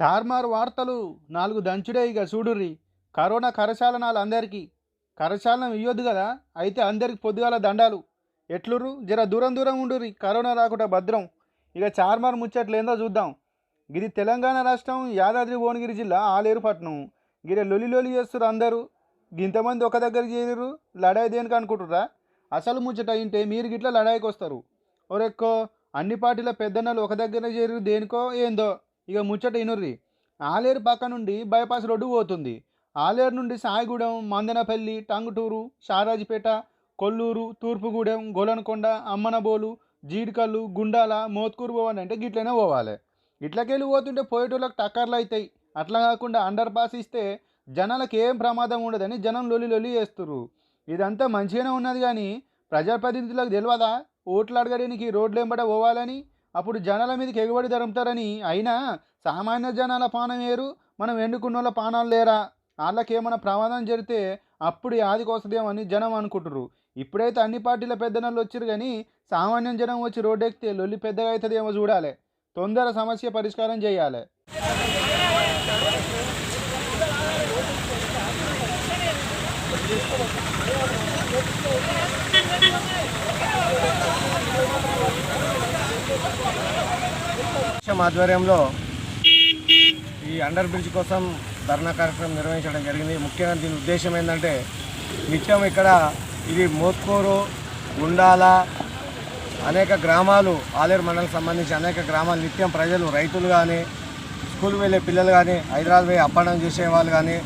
చార్మార్ వార్తలు నాలుగు దంచుడే ఇక చూడుర్రి కరోనా కరచాలనాలు అందరికీ. కరచాలనం ఇయ్యొద్దు కదా అయితే అందరికి పొద్దుగాల దండాలు. ఎట్లుర్రు? జర దూరం దూరం ఉండుర్రి కరోనా రాకుండా భద్రం. ఇక చార్మార్ ముచ్చట్లు ఏందో చూద్దాం. ఇది తెలంగాణ రాష్ట్రం యాదాద్రి భువనగిరి జిల్లా ఆలేరు పట్నం గిడ లొలి లొలి చేస్తుర్రు అందరూ. ఇంతమంది ఒక దగ్గర చేరిర్రు లడాయి దేనికి అనుకుంటుర్రా అసలు ముచ్చట అయింటే మీరు గిట్ల లడాయికి వస్తారు. ఒరెక్కో అన్ని పార్టీల పెద్దన్నలు ఒక దగ్గర చేరి దేనికో ఏందో. ఇక ముచ్చట ఇనుర్రి. ఆలేరు పక్క నుండి బైపాస్ రోడ్డు పోతుంది. ఆలేరు నుండి సాయిగూడెం మందనపల్లి టంగుటూరు షారాజిపేట కొల్లూరు తూర్పుగూడెం గోలనకొండ అమ్మనబోలు జీడికల్లు గుండాల మోత్కూరు పోవాలి అంటే గిట్లనే పోవాలి. ఇట్లకెళ్ళి పోతుంటే పోయేటోళ్ళకి టక్కర్లు అవుతాయి అట్లా కాకుండా అండర్ పాస్ ఇస్తే జనాలకు ఏం ప్రమాదం ఉండదని జనం లొలి లొలి చేస్తుర్రు. ఇదంతా మంచిగానే ఉన్నది కానీ ప్రజాప్రతినిధులకు తెలియదా ఓట్లు అడగడానికి రోడ్లు వెంబడ పోవాలని అప్పుడు జనాల మీదకి ఎగుబడి జరుపుతారని అయినా సామాన్య జనాల పానం వేరు మనం ఎన్నుకున్న వాళ్ళ పానాలు లేరా? వాళ్ళకేమైనా ప్రమాదం జరిగితే అప్పుడు ఆదికి వస్తుందేమని జనం అనుకుంటుర్రు. ఇప్పుడైతే అన్ని పార్టీల పెద్దనళ్ళు వచ్చారు కానీ సామాన్యం జనం వచ్చి రోడ్డు ఎక్కితే లొల్లి పెద్దగా అవుతుందేమో చూడాలి. తొందర సమస్య పరిష్కారం చేయాలి. ఆధ్వర్యంలో ఈ అండర్ బ్రిడ్జ్ కోసం ధర్నా కార్యక్రమం నిర్వహించడం జరిగింది. ముఖ్యంగా దీని ఉద్దేశం ఏంటంటే నిత్యం ఇక్కడ ఇది మోత్కూరు గుండాల అనేక గ్రామాలు ఆలేరు మండలం సంబంధించి అనేక గ్రామాలు నిత్యం ప్రజలు రైతులు కానీ స్కూల్ వెళ్ళే పిల్లలు కానీ హైదరాబాద్ పోయి అప్పడం చేసే వాళ్ళు కానీ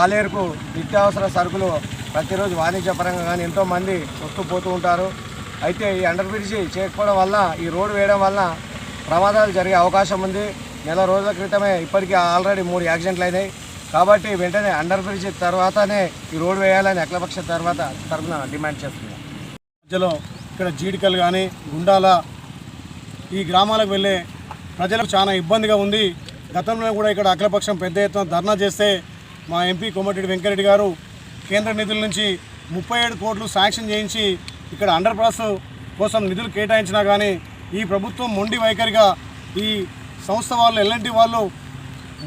ఆలేరుకు నిత్యావసర సరుకులు ప్రతిరోజు వాణిజ్యపరంగా కానీ ఎంతోమంది వస్తూ పోతూ ఉంటారు. అయితే ఈ అండర్ బ్రిడ్జి చేయకపోవడం వల్ల ఈ రోడ్డు వేయడం వల్ల ప్రమాదాలు జరిగే అవకాశం ఉంది. నెల రోజుల క్రితమే ఇప్పటికీ ఆల్రెడీ మూడు యాక్సిడెంట్లు అయినాయి. కాబట్టి వెంటనే అండర్ బ్రిడ్జ్ తర్వాతనే ఈ రోడ్డు వేయాలని అఖిలపక్ష తర్వాత తరఫున డిమాండ్ చేస్తున్నాం మధ్యలో ఇక్కడ జీడికలు కానీ గుండాల ఈ గ్రామాలకు వెళ్ళే ప్రజలకు చాలా ఇబ్బందిగా ఉంది. గతంలో కూడా ఇక్కడ అఖిలపక్షం పెద్ద ఎత్తున ధర్నా చేస్తే మా ఎంపీ కోమటిరెడ్డి వెంకరెడ్డి గారు కేంద్ర నిధుల నుంచి ముప్పై ఏడు కోట్లు శాంక్షన్ చేయించి ఇక్కడ అండర్ పాస్ కోసం నిధులు కేటాయించినా కానీ ఈ ప్రభుత్వం మొండి వైఖరిగా ఈ సంస్థ వాళ్ళు ఎల్ఎన్టీ వాళ్ళు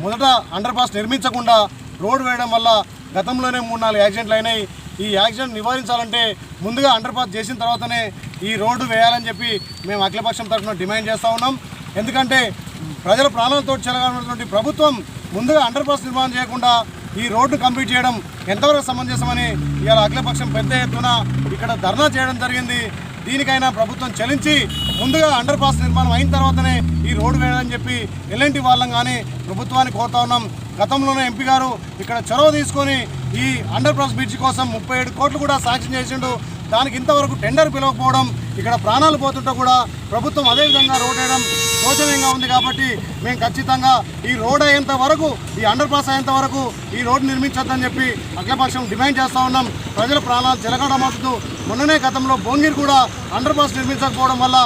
మొదట అండర్ పాస్ నిర్మించకుండా రోడ్డు వేయడం వల్ల గతంలోనే మూడు నాలుగు యాక్సిడెంట్లు అయినాయి. ఈ యాక్సిడెంట్ నివారించాలంటే ముందుగా అండర్ పాస్ చేసిన తర్వాతనే ఈ రోడ్డు వేయాలని చెప్పి మేము అఖిలపక్షం తరఫున డిమాండ్ చేస్తూ ఉన్నాం. ఎందుకంటే ప్రజల ప్రాణాలతో చెలగానటువంటి ప్రభుత్వం ముందుగా అండర్ పాస్ నిర్మాణం చేయకుండా ఈ రోడ్డు కంప్లీట్ చేయడం ఎంతవరకు సమంజసమని ఇవాళ అఖిలపక్షం పెద్ద ఎత్తున ఇక్కడ ధర్నా చేయడం జరిగింది. దీనికైనా ప్రభుత్వం చెల్లించి ముందుగా అండర్ పాస్ నిర్మాణం అయిన తర్వాతనే ఈ రోడ్డు వేయాలని చెప్పి ఎలాంటి వాళ్ళం కానీ ప్రభుత్వాన్ని కోరుతా ఉన్నాం. గతంలోనే ఎంపీ గారు ఇక్కడ చొరవ తీసుకొని ఈ అండర్ పాస్ బ్రిడ్జ్ కోసం ముప్పై ఏడు కోట్లు కూడా శాంక్షన్ చేసిండు. దానికి ఇంతవరకు టెండర్ పిలవకపోవడం ఇక్కడ ప్రాణాలు పోతుంటే కూడా ప్రభుత్వం అదేవిధంగా రోడ్ వేయడం శోచనీయంగా ఉంది కాబట్టి మేము ఖచ్చితంగా ఈ రోడ్ అయ్యేంత వరకు ఈ అండర్ పాస్ అయ్యేంత వరకు ఈ రోడ్డు నిర్మించొద్దని చెప్పి అఖిలపక్షం డిమాండ్ చేస్తూ ఉన్నాం. ప్రజల ప్రాణాలు చెలగడమవుతూ మొన్ననే గతంలో భోంగిరి కూడా అండర్ పాస్ నిర్మించకపోవడం వల్ల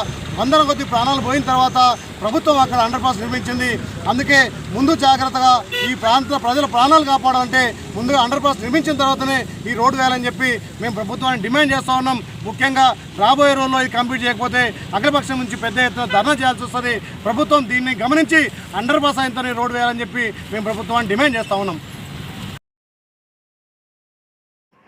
వందల కొద్ది ప్రాణాలు పోయిన తర్వాత ప్రభుత్వం అక్కడ అండర్ పాస్ నిర్మించింది. అందుకే ముందు జాగ్రత్తగా ఈ ప్రాంత ప్రజల ప్రాణాలు కాపాడాలంటే ముందుగా అండర్ పాస్ నిర్మించిన తర్వాతనే ఈ రోడ్డు వేయాలని చెప్పి మేము ప్రభుత్వాన్ని డిమాండ్ చేస్తూ ఉన్నాం. ముఖ్యంగా రాబోయే రోజుల్లో ఇది కంప్లీట్ చేయకపోతే అఖిలపక్షం నుంచి పెద్ద ఎత్తున ధర్నా చేయాల్సి వస్తుంది. ప్రభుత్వం దీన్ని గమనించి అండర్ పాస్ అయిన రోడ్డు వేయాలని చెప్పి మేము ప్రభుత్వాన్ని డిమాండ్ చేస్తూ ఉన్నాం.